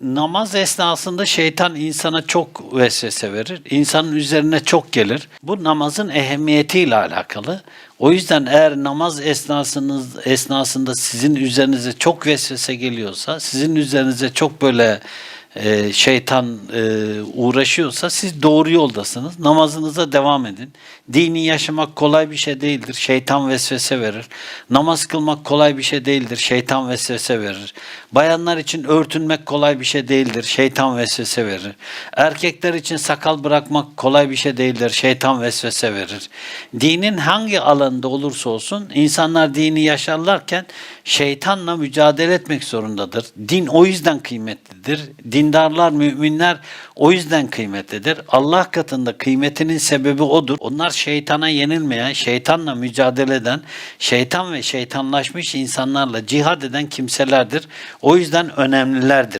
Namaz esnasında şeytan insana çok vesvese verir. İnsanın üzerine çok gelir. Bu namazın ehemmiyetiyle alakalı. O yüzden eğer namaz esnasınız esnasında sizin üzerinize çok vesvese geliyorsa, sizin üzerinize çok böyle e, şeytan e, uğraşıyorsa siz doğru yoldasınız. Namazınıza devam edin. Dini yaşamak kolay bir şey değildir. Şeytan vesvese verir. Namaz kılmak kolay bir şey değildir. Şeytan vesvese verir. Bayanlar için örtünmek kolay bir şey değildir. Şeytan vesvese verir. Erkekler için sakal bırakmak kolay bir şey değildir. Şeytan vesvese verir. Dinin hangi alanında olursa olsun insanlar dini yaşarlarken şeytanla mücadele etmek zorundadır. Din o yüzden kıymetlidir. Dindarlar, müminler o yüzden kıymetlidir. Allah katında kıymetinin sebebi odur. Onlar şeytana yenilmeyen, şeytanla mücadele eden, şeytan ve şeytanlaşmış insanlarla cihad eden kimselerdir. O yüzden önemlilerdir.